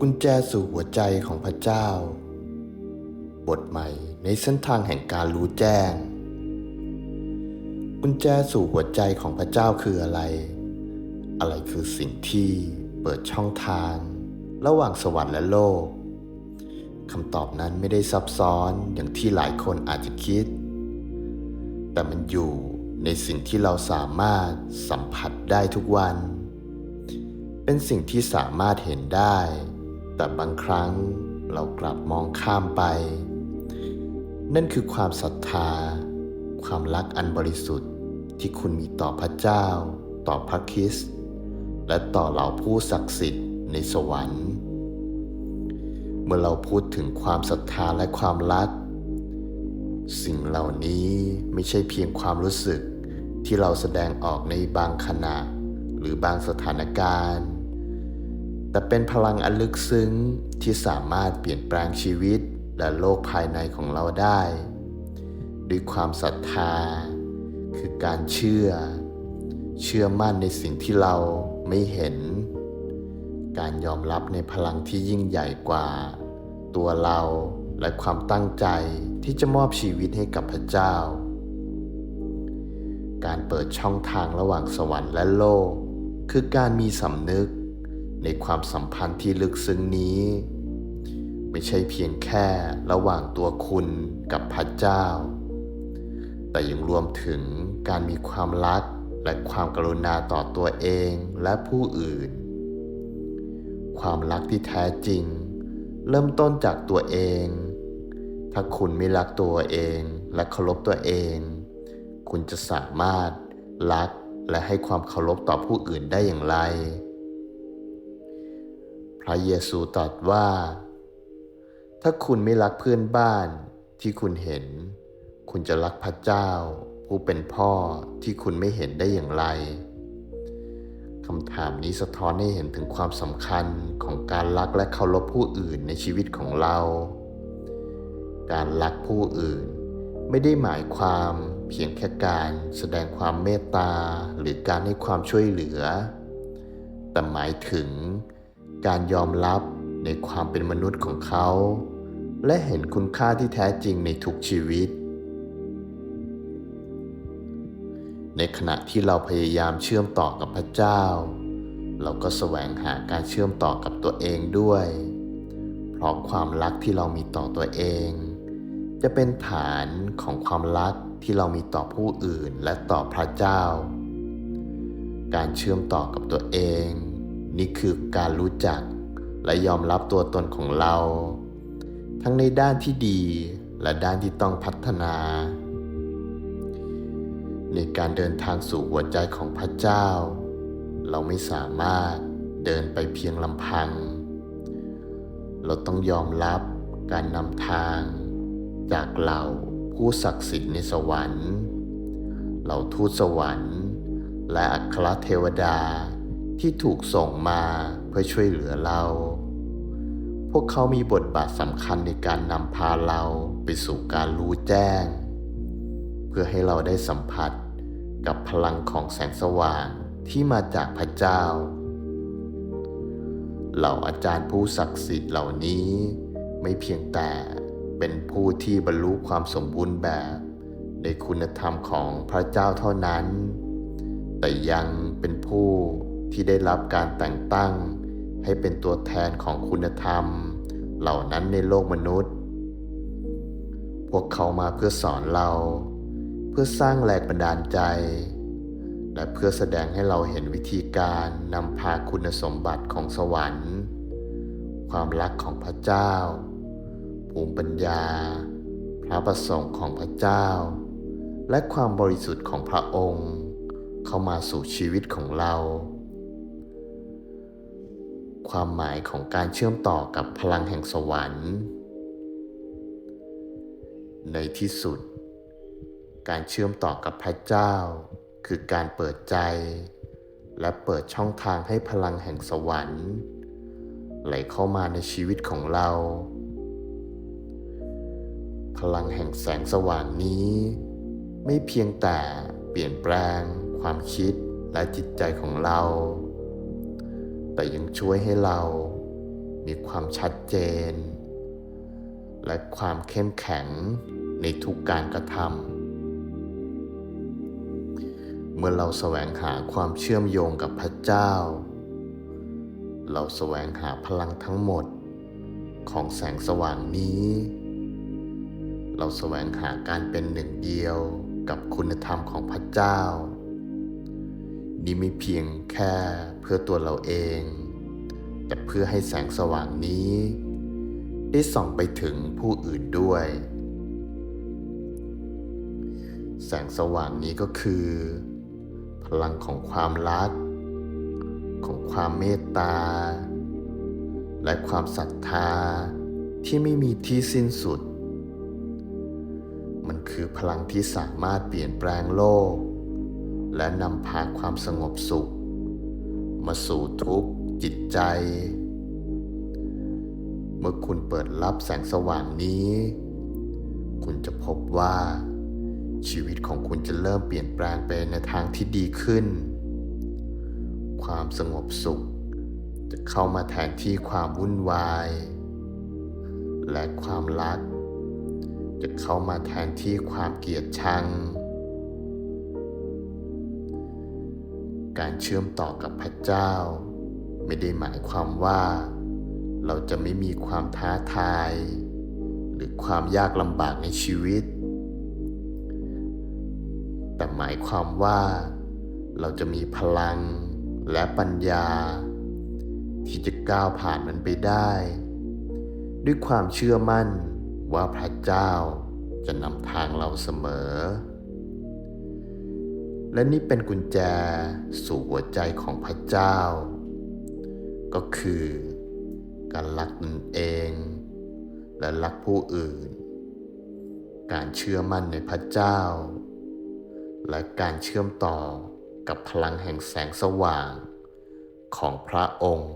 กุญแจสู่หัวใจของพระเจ้า บทใหม่ในเส้นทางแห่งการรู้แจ้ง กุญแจสู่หัวใจของพระเจ้าคืออะไร อะไรคือสิ่งที่เปิดช่องทาง ระหว่างสวรรค์และโลกคำตอบนั้นไม่ได้ซับซ้อนอย่างที่หลายคนอาจจะคิด แต่มันอยู่ในสิ่งที่เราสามารถสัมผัสได้ทุกวัน เป็นสิ่งที่สามารถเห็นได้ แต่บางครั้งเรากลับมองข้ามไป นั่นคือความศรัทธา ความรักอันบริสุทธิ์ที่คุณมีต่อพระเจ้า ต่อพระคริสต์และต่อเหล่าผู้ศักดิ์สิทธิ์ในสวรรค์ เมื่อเราพูดถึงความศรัทธาและความรัก สิ่งเหล่านี้ไม่ใช่เพียงความรู้สึกที่เราแสดงออกในบางขณะหรือบางสถานการณ์ แต่เป็นพลังอันลึกซึ้งที่สามารถเปลี่ยนแปลงชีวิตและโลกภายในของเราได้ ด้วยความศรัทธา คือการเชื่อ เชื่อมั่นในสิ่งที่เราไม่เห็น การยอมรับในพลังที่ยิ่งใหญ่กว่า ตัวเราและความตั้งใจที่จะมอบชีวิตให้กับพระเจ้า การเปิดช่องทางระหว่างสวรรค์และโลก คือการมีสำนึก ในความสัมพันธ์ที่ลึกซึ้งนี้ ไม่ใช่เพียงแค่ระหว่างตัวคุณกับพระเจ้า แต่ยังรวมถึงการมีความรักและความกรุณาต่อตัวเองและผู้อื่น ความรักที่แท้จริง เริ่มต้นจากตัวเอง ถ้าคุณไม่รักตัวเองและเคารพตัวเอง คุณจะสามารถรักและให้ความเคารพต่อผู้อื่นได้อย่างไร ระเยซูตรัสว่า ถ้าคุณไม่รักเพื่อนบ้านที่คุณเห็น คุณจะรักพระเจ้า ผู้เป็นพ่อที่คุณไม่เห็นได้อย่างไรคำถามนี้สะท้อนให้เห็นถึงความสำคัญของการรักและเคารพผู้อื่นในชีวิตของเรา การรักผู้อื่น ไม่ได้หมายความเพียงแค่การแสดงความเมตตาหรือการให้ความช่วยเหลือ แต่หมายถึง การยอมรับในความเป็นมนุษย์ของเขา และเห็นคุณค่าที่แท้จริงในทุกชีวิต ในขณะที่เราพยายามเชื่อมต่อกับพระเจ้า เราก็แสวงหาการเชื่อมต่อกับตัวเองด้วย เพราะความรักที่เรามีต่อตัวเอง จะเป็นฐานของความรักที่เรามีต่อผู้อื่นและต่อพระเจ้า การเชื่อมต่อกับตัวเอง นี่คือการรู้จักและยอมรับตัวตนของเรา ทั้งในด้านที่ดีและด้านที่ต้องพัฒนา ในการเดินทางสู่หัวใจของพระเจ้า เราไม่สามารถเดินไปเพียงลำพัง เราต้องยอมรับการนำทางจากเหล่าผู้ศักดิ์สิทธิ์ในสวรรค์ เหล่าทูตสวรรค์ และอัครเทวดา ที่ถูกส่งมาเพื่อช่วยเหลือเรา พวกเขามีบทบาทสำคัญในการนำพาเราไปสู่การรู้แจ้ง เพื่อให้เราได้สัมผัสกับพลังของแสงสว่างที่มาจากพระเจ้า เหล่าอาจารย์ผู้ศักดิ์สิทธิ์เหล่านี้ไม่เพียงแต่เป็นผู้ที่บรรลุความสมบูรณ์แบบในคุณธรรมของพระเจ้าเท่านั้น แต่ยังเป็นผู้ ที่ได้รับการแต่งตั้ง ให้เป็นตัวแทนของคุณธรรม เหล่านั้นในโลกมนุษย์ พวกเขามาเพื่อสอนเรา เพื่อสร้างแรงบันดาลใจ และเพื่อแสดงให้เราเห็นวิธีการนำพาคุณสมบัติของสวรรค์ ความรักของพระเจ้า ภูมิปัญญา พระประสงค์ของพระเจ้า และความบริสุทธิ์ของพระองค์ เข้ามาสู่ชีวิตของเรา ความหมายของการเชื่อมต่อกับพลังแห่งสวรรค์ ในที่สุด การเชื่อมต่อกับพระเจ้า คือการเปิดใจ และเปิดช่องทางให้พลังแห่งสวรรค์ ไหลเข้ามาในชีวิตของเรา พลังแห่งแสงสว่างนี้ ไม่เพียงแต่เปลี่ยนแปลง ความคิดและจิตใจของเรา แต่ยังช่วยให้เรามีความชัดเจน และความเข้มแข็งในทุกการกระทำเมื่อเราแสวงหาความเชื่อมโยงกับพระเจ้า เราแสวงหาพลังทั้งหมดของแสงสว่างนี้ เราแสวงหาการเป็นหนึ่งเดียวกับคุณธรรมของพระเจ้า นี่ไม่เพียงแค่เพื่อตัวเราเอง แต่เพื่อให้แสงสว่างนี้ ได้ส่องไปถึงผู้อื่นด้วย แสงสว่างนี้ก็คือ พลังของความรัก ของความเมตตา และความศรัทธาที่ไม่มีที่สิ้นสุด มันคือพลังที่สามารถเปลี่ยนแปลงโลก และนำพาความสงบสุข มาสู่ทุกจิตใจ เมื่อคุณเปิดรับแสงสว่างนี้ คุณจะพบว่า ชีวิตของคุณจะเริ่มเปลี่ยนแปลงไปในทางที่ดีขึ้น ความสงบสุข จะเข้ามาแทนที่ความวุ่นวาย และความรัก จะเข้ามาแทนที่ความเกลียดชัง การเชื่อมต่อกับพระเจ้า ไม่ได้หมายความว่า เราจะไม่มีความท้าทาย หรือความยากลำบากในชีวิต แต่หมายความว่า เราจะมีพลังและปัญญา ที่จะก้าวผ่านมันไปได้ ด้วยความเชื่อมั่นว่าพระเจ้าจะนำทางเราเสมอ และนี่เป็นกุญแจสู่หัวใจของพระเจ้า ก็คือการรักตนเอง และรักผู้อื่น การเชื่อมั่นในพระเจ้า และการเชื่อมต่อกับพลังแห่งแสงสว่างของพระองค์